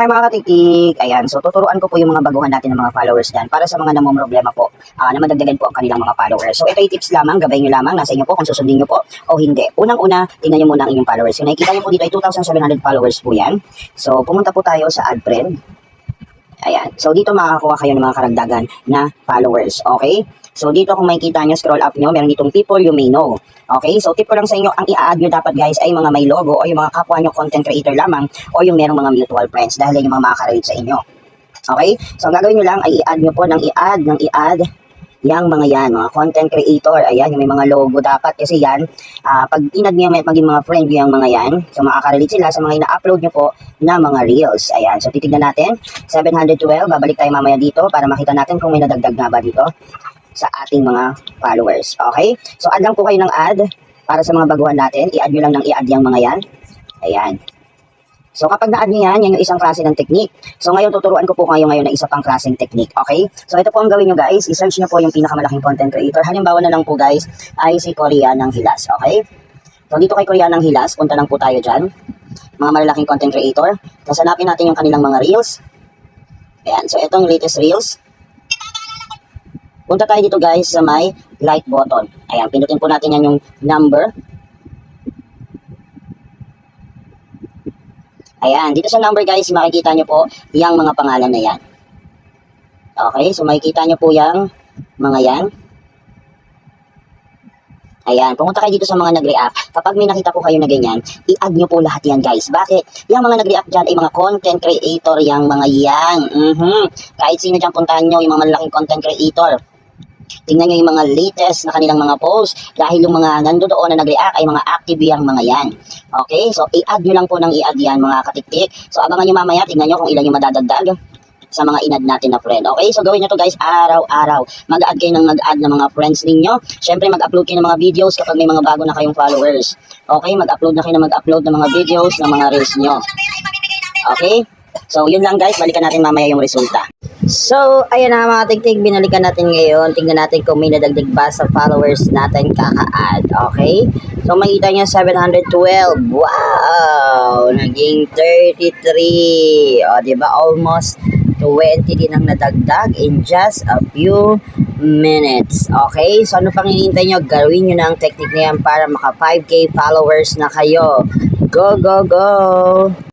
Hi mga katiktik! Ayan, so tuturuan ko po yung mga baguhan natin ng mga followers dyan para sa mga namumroblema po ah, na madagdagan po ang kanilang mga followers. So ito yung tips lamang, gabay nyo lamang, nasa inyo po kung susundin nyo po o hindi. Unang-una, tingnan nyo muna ang inyong followers. Yung nakikita nyo po dito ay 2,700 followers po yan. So pumunta po tayo sa ad friend. Ayan, so dito makakakuha kayo ng mga karagdagan na followers, okay? So dito kung makikita nyo, scroll up nyo, meron ditong people you may know. Okay, so tip ko lang sa inyo, ang i-add nyo dapat guys ay mga may logo o yung mga kapwa nyo content creator lamang o yung merong mga mutual friends dahil yung mga makaka-relate sa inyo. Okay, so ang gagawin nyo lang ay i-add nyo po ng i-add, ng i-add yang mga yan, mga content creator, ayan, yung may mga logo dapat kasi yan, ah, pag inad nyo may maging mga friend yung mga yan, so makaka-relate sila sa mga ina-upload nyo po na mga reels. Ayan, so titignan natin, 712, babalik tayo mamaya dito para makita natin kung may nadagdag nga ba dito sa ating mga followers. Okay? So, add lang po kayo ng add para sa mga baguhan natin. I-add nyo lang ng i-add yung mga yan. Ayan. So, kapag na-add nyo yan, yan yung isang klase ng technique. So, ngayon tuturuan ko po kayo ngayon ng isa pang klaseng technique. Okay? So, ito po ang gawin nyo guys. I-search nyo po yung pinakamalaking content creator. Halimbawa na lang po guys, ay si Korea ng Hilas. Okay? So, dito kay Korea ng Hilas, punta lang po tayo dyan. Mga malalaking content creator. Tapos, hanapin natin yung kanilang mga reels. Ayan. So, itong latest reels. Punta tayo dito guys sa may like button. Ayan, pindutin po natin yan yung number. Ayan, dito sa number guys, makikita nyo po yung mga pangalan na yan. Okay, so makikita nyo po yung mga yan. Ayan, pumunta kayo dito sa mga nag-react. Kapag may nakita po kayo na ganyan, i-add nyo po lahat yan guys. Bakit? Yung mga nag-react dyan ay mga content creator yung mga yan. Mhm. Kahit sino dyan puntahan nyo, yung mga malalaking content creator. Tingnan nyo yung mga latest na kanilang mga posts dahil yung mga nandoon na nag-react ay mga active yung mga yan. Okay? So, i-add nyo lang po ng i-add yan mga katiktik. So, abangan nyo mamaya, tingnan nyo kung ilan yung madadagdag sa mga inad natin na friend. Okay? So, gawin nyo to guys araw-araw. Mag-add kayo ng mag-add ng mga friends ninyo. Siyempre, mag-upload kayo ng mga videos kapag may mga bago na kayong followers. Okay? Mag-upload na kayo ng mag-upload ng mga videos ng mga reels nyo. Okay? So, yun lang guys. Balikan natin mamaya yung resulta. So, ayan na mga tigtig, binalikan natin ngayon. Tingnan natin kung may nadagdag ba sa followers natin kaka-add. Okay? So, makita niya 712. Wow! Naging 33. O, di ba? Almost 20 din ang nadagdag in just a few minutes. Okay? So, ano pang hinihintay nyo? Gawin nyo na ang technique na yan para maka 5K followers na kayo. Go, go, go!